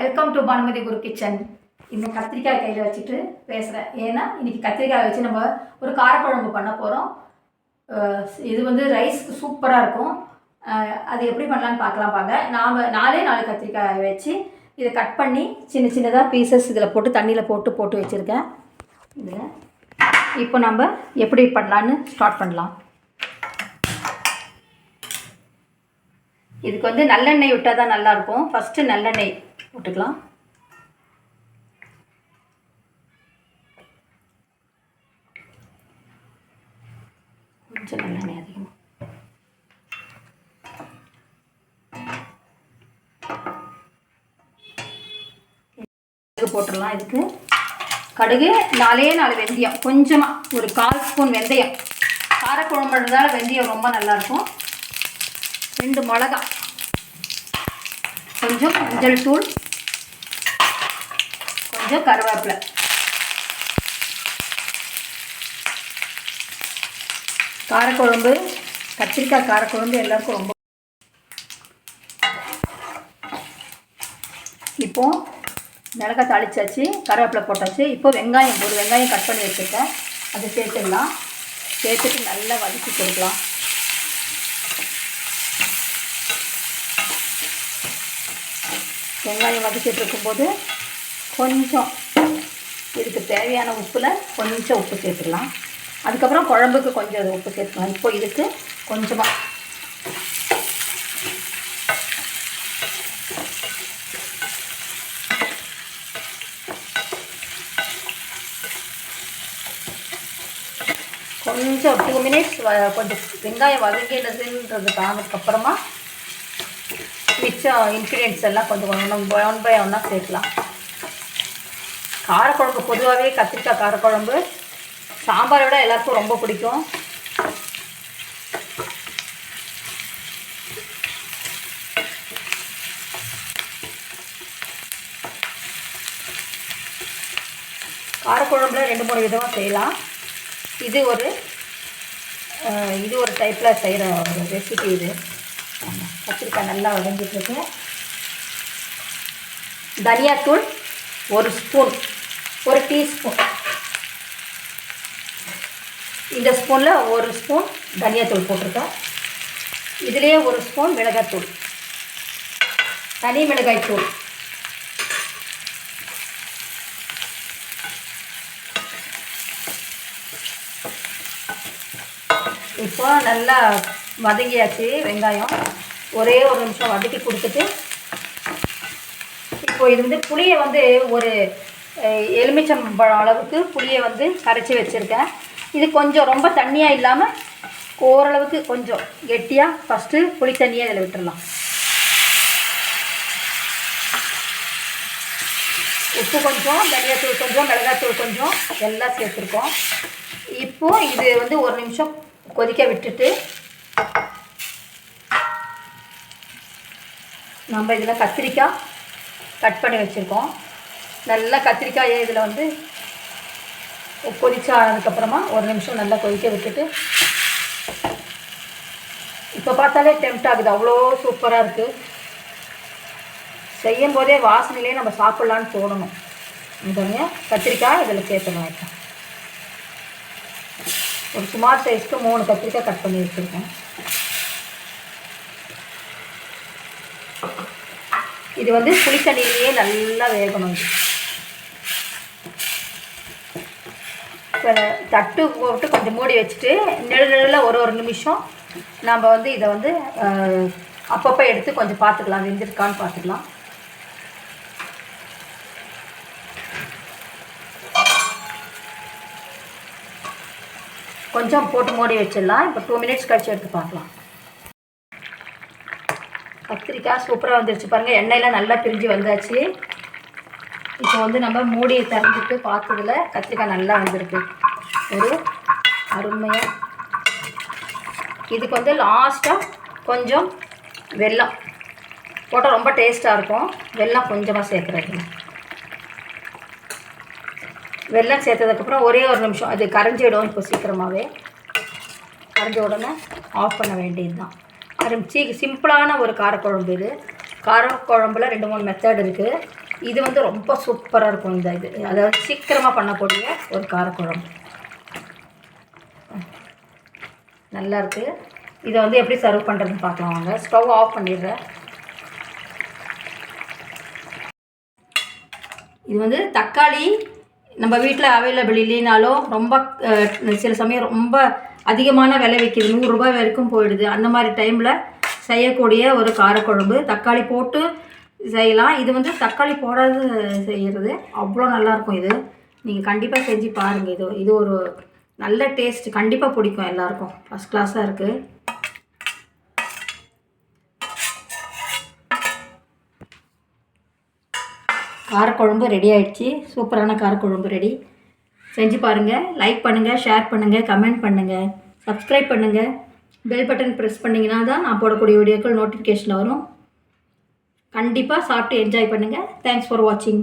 Welcome to Bhanumathi Guru kitchen இந்த கத்திரிக்காய் கையில் வச்சுட்டு பேசுகிறேன் ஏன்னா இன்னைக்கு கத்திரிக்காய் வச்சு நம்ம ஒரு காரக்குழம்பு பண்ண போகிறோம் இது வந்து ரைஸ்க்கு சூப்பராக இருக்கும். அது எப்படி பண்ணலான்னு பார்க்கலாம் பாங்க நாம் நாலே நாலு கத்திரிக்காய் வச்சு இதை கட் பண்ணி சின்ன சின்னதாக பீசஸ் இதில் போட்டு தண்ணியில் போட்டு போட்டு வச்சுருக்கேன். இதில் இப்போ நம்ம எப்படி பண்ணலான்னு ஸ்டார்ட் பண்ணலாம். இதுக்கு வந்து நல்லெண்ணெய் விட்டால் தான் நல்லாயிருக்கும். ஃபஸ்ட்டு நல்லெண்ணெய் விட்டுக்கலாம். கொஞ்சம் நல்லெண்ணெய் அதிகமாக கடுகு போட்டுடலாம். இதுக்கு கடுகு நாலே நாலு வெந்தயம். கொஞ்சமாக ஒரு கால் ஸ்பூன் வெந்தயம். காரக்குழம்புன்றதால வெந்தயம் ரொம்ப நல்லாயிருக்கும். ரெண்டு மிளகா கொஞ்சம் மஞ்சள் தூள் கொஞ்சம் கருவேப்பிலை. காரக்குழம்பு கத்திரிக்காய் காரக்குழம்பு எல்லாருக்கும் ரொம்ப இப்போ மிளகாய் தாளிச்சாச்சு கருவேப்பிலை போட்டாச்சு. இப்போ வெங்காயம் ஒரு வெங்காயம் கட் பண்ணி வச்சுருக்கேன். அதை சேர்த்துடலாம். சேர்த்துட்டு நல்லா வதக்கி கொடுக்கலாம். வெங்காயம் வதக்கிட்டு இருக்கும்போது கொஞ்சம் இதுக்கு தேவையான உப்பில் கொஞ்சம் உப்பு சேர்த்துக்கலாம். அதுக்கப்புறம் குழம்புக்கு கொஞ்சம் உப்பு சேர்த்துக்கலாம். இப்போ இதுக்கு கொஞ்சமாக கொஞ்சம் டூ மினிட்ஸ் கொஞ்சம் வெங்காயம் வதங்கினதுன்றது ஆனதுக்கப்புறமா மிச்சம் இன்க்ரீடியன்ஸ் எல்லாம் கொஞ்சம் ஒன்று ஒன் பை ஒன்றா சேர்க்கலாம். காரக்குழம்பு பொதுவாகவே கத்திரிக்காய் காரக்குழம்பு சாம்பாரை விட எல்லாருக்கும் ரொம்ப பிடிக்கும். காரக்குழம்புல ரெண்டு மூணு விதமாக செய்யலாம். இது ஒரு இது ஒரு டைப்பில் செய்கிற ஒரு ரெசிபி இது. கத்திரிக்காய் நல்லா உடஞ்சிட்ருக்கு தனியாத்தூள் ஒரு ஸ்பூன் ஒரு டீஸ்பூன். இந்த ஸ்பூனில் ஒரு ஸ்பூன் தனியாத்தூள் போட்டிருக்கோம். இதுலேயே ஒரு ஸ்பூன் மிளகாய்த்தூள் தனி மிளகாய்த்தூள். இப்போ நல்லா வதங்கியாச்சு வெங்காயம். ஒரே ஒரு நிமிஷம் வதக்கி கொடுத்துட்டு இப்போ இது வந்து புளியை வந்து ஒரு எலுமிச்சம்பழம் அளவுக்கு புளியை வந்து கரைச்சி வச்சுருக்கேன். இது கொஞ்சம் ரொம்ப தண்ணியாக இல்லாமல் ஓரளவுக்கு கொஞ்சம் கெட்டியாக ஃபஸ்ட்டு புளி தண்ணியை இதில் விட்டுடலாம் உப்பு கொஞ்சம் தனியாத்தூள் கொஞ்சம் மிளகாத்தூள் கொஞ்சம் எல்லாம் சேர்த்துருக்கோம். இப்போது இது வந்து ஒரு நிமிஷம் கொதிக்க விட்டுட்டு நம்ம இதில் கத்திரிக்காய் கட் பண்ணி வச்சுருக்கோம். நல்லா கத்திரிக்காயை இதில் வந்து கொதிச்சு ஆனதுக்கப்புறமா ஒரு நிமிஷம் நல்லா கொதிக்க விட்டுட்டு இப்போ பார்த்தாலே டெம்ட் ஆகுது. அவ்வளோ சூப்பராக இருக்குது செய்யும் போதே வாசனையிலே நம்ம சாப்பிட்லான்னு தோணணும். இந்த கத்திரிக்காய் இதில் சேர்த்து இப்போ ஒரு சுமார் சைஸ்க்கு மூணு கத்திரிக்காய் கட் பண்ணி வச்சுருக்கேன். இது வந்து புளி தண்ணியிலேயே நல்லா வேகணும் இது. இப்போ தட்டு போட்டு கொஞ்சம் மூடி வச்சுட்டு நெழு நெழில் ஒரு ஒரு நிமிஷம் நம்ம வந்து இதை வந்து அப்பப்போ எடுத்து கொஞ்சம் பார்த்துக்கலாம் வெந்திருக்கான்னு பார்த்துக்கலாம். கொஞ்சம் போட்டு மூடி வச்சிடலாம். இப்போ டூ மினிட்ஸ் கழிச்சு எடுத்து பார்க்கலாம். கத்திரிக்காய் சூப்பராக வந்துருச்சு பாருங்கள் எண்ணெயில் நல்லா பிரிஞ்சு வந்தாச்சு. இப்போ வந்து நம்ம மூடியை திறந்துட்டு பார்த்ததில் கத்திரிக்காய் நல்லா வந்திருக்கு. ஒரு அருமையாக இதுக்கு வந்து லாஸ்ட்டாக கொஞ்சம் வெல்லம். போட்டால் ரொம்ப டேஸ்ட்டாக இருக்கும். வெல்லம் கொஞ்சமாக சேர்க்குறது வெள்ளம் சேர்த்ததுக்கப்புறம் ஒரே ஒரு நிமிஷம். அது கரைஞ்சிடும் இப்போ சீக்கிரமாகவே கரைஞ்ச உடனே ஆஃப் பண்ண வேண்டியது தான் அது சீ சிம்பிளான ஒரு காரக்குழம்பு இது. காரக்குழம்புல ரெண்டு மூணு மெத்தட் இருக்குது இது வந்து ரொம்ப சூப்பராக இருக்கும் இந்த இது. அதாவது சீக்கிரமாக பண்ணக்கூடிய ஒரு காரக்குழம்பு. நல்லா இருக்குது இதை வந்து எப்படி சர்வ் பண்ணுறதுன்னு பார்க்கலாம் வாங்க. ஸ்டவ் ஆஃப் பண்ணிடுறேன். இது வந்து தக்காளி நம்ம வீட்டில் அவைலபிள் இல்லைனாலும் ரொம்ப சில சமயம் ரொம்ப அதிகமான விலை விற்கிது நூறுரூபா வரைக்கும் போயிடுது. அந்த மாதிரி டைமில் செய்யக்கூடிய ஒரு காரக்குழம்பு. தக்காளி போட்டு செய்யலாம். இது வந்து தக்காளி போடாது செய்கிறது அவ்வளோ நல்லாயிருக்கும் இது. நீங்கள் கண்டிப்பாக செஞ்சு பாருங்கள் இது இது ஒரு நல்ல டேஸ்ட் கண்டிப்பாக பிடிக்கும் எல்லாருக்கும். ஃபஸ்ட் கிளாஸாக இருக்குது காரக்குழம்பு ரெடி ஆகிடுச்சு சூப்பரான காரக்குழம்பு ரெடி செஞ்சு பாருங்கள் லைக் பண்ணுங்கள் ஷேர் பண்ணுங்கள் கமெண்ட் பண்ணுங்கள் சப்ஸ்கிரைப் பண்ணுங்கள் பெல் பட்டன் ப்ரெஸ் பண்ணிங்கன்னா தான் நான் போடக்கூடிய வீடியோக்கள் நோட்டிஃபிகேஷன் வரும். கண்டிப்பாக சாப்பிட்டு என்ஜாய் பண்ணுங்கள் தேங்க்ஸ் ஃபார் வாட்சிங்